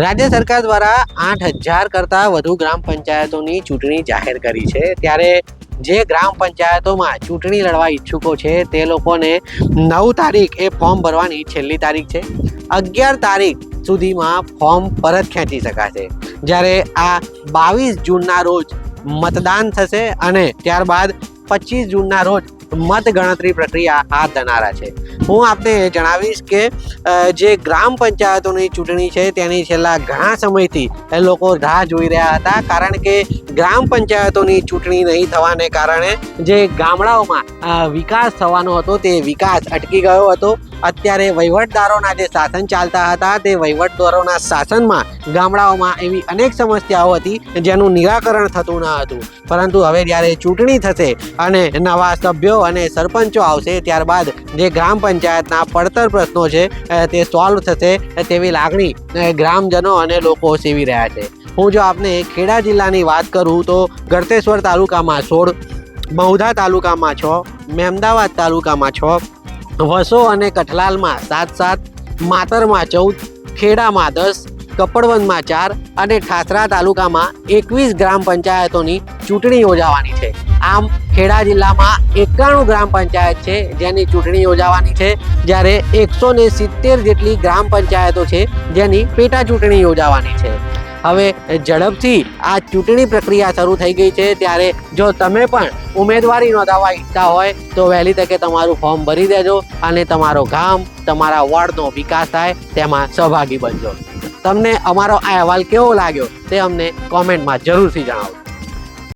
રાજ્ય સરકાર દ્વારા આઠ હજાર કરતાં વધુ ગ્રામ પંચાયતોની ચૂંટણી જાહેર કરી છે. ત્યારે જે ગ્રામ પંચાયતોમાં ચૂંટણી લડવા ઈચ્છુકો છે, તે લોકોને નવ તારીખ એ ફોર્મ ભરવાની છેલ્લી તારીખ છે. અગિયાર તારીખ સુધીમાં ફોર્મ પરત ખેંચી શકાશે. જ્યારે આ બાવીસ જૂનના રોજ મતદાન થશે અને ત્યારબાદ પચીસ જૂનના રોજ મત ગણતરી પ્રક્રિયા હાથ ધરનારા છે. હું આપને જણાવીશ કે જે ગ્રામ પંચાયતોની ચૂંટણી છે, તેની છેલ્લા ઘણા સમયથી એ લોકો રાહ જોઈ રહ્યા હતા. કારણ કે ગ્રામ પંચાયતોની ચૂંટણી નહીં થવાને કારણે જે ગામડાઓમાં વિકાસ થવાનો હતો, તે વિકાસ અટકી ગયો હતો. અત્યારે વહીવટદારોના જે શાસન ચાલતા હતા, તે વહીવટદારોના શાસનમાં ગામડાઓમાં એવી અનેક સમસ્યાઓ હતી જેનું નિરાકરણ થતું ન હતું. પરંતુ હવે જ્યારે ચૂંટણી થશે અને નવા સભ્યો અને સરપંચો આવશે, ત્યારબાદ જે ગ્રામ પંચાયતના પડતર પ્રશ્નો છે તે સોલ્વ થશે તેવી લાગણી ગ્રામજનો અને લોકો સેવી રહ્યા છે. હું જો આપને ખેડા જિલ્લાની વાત કરું તો ગળતેશ્વર તાલુકામાં સોળ બહુધા તાલુકામાં છ મહેમદાવાદ તાલુકામાં છ વસો અને કઠલાલમાં સાત સાત, માતરમાં ચૌદ, ખેડામાં દસ કપડવંદમાં ચાર અને ઠાસરા તાલુકામાં એકવીસ ગ્રામ પંચાયતોની ચૂંટણી યોજાવાની છે. આમ, ખેડા જિલ્લામાં એકાણું ગ્રામ પંચાયત છે જેની ચૂંટણી યોજાવાની છે, જ્યારે એકસો ને સિત્તેર જેટલી ગ્રામ પંચાયતો છે જેની પેટા ચૂંટણી યોજાવાની છે. હવે ઝડપથી આ ચૂંટણી પ્રક્રિયા શરૂ થઈ ગઈ છે. ત્યારે જો તમે પણ ઉમેદવારી નોંધાવવા ઈચ્છતા હોય, તો વહેલી તકે તમારું ફોર્મ ભરી દેજો અને તમારો ગામ, તમારા વોર્ડનો વિકાસ થાય, તેમાં સહભાગી બનજો. તમને અમારો આ અહેવાલ કેવો લાગ્યો તે અમને કોમેન્ટમાં જરૂરથી જણાવજો.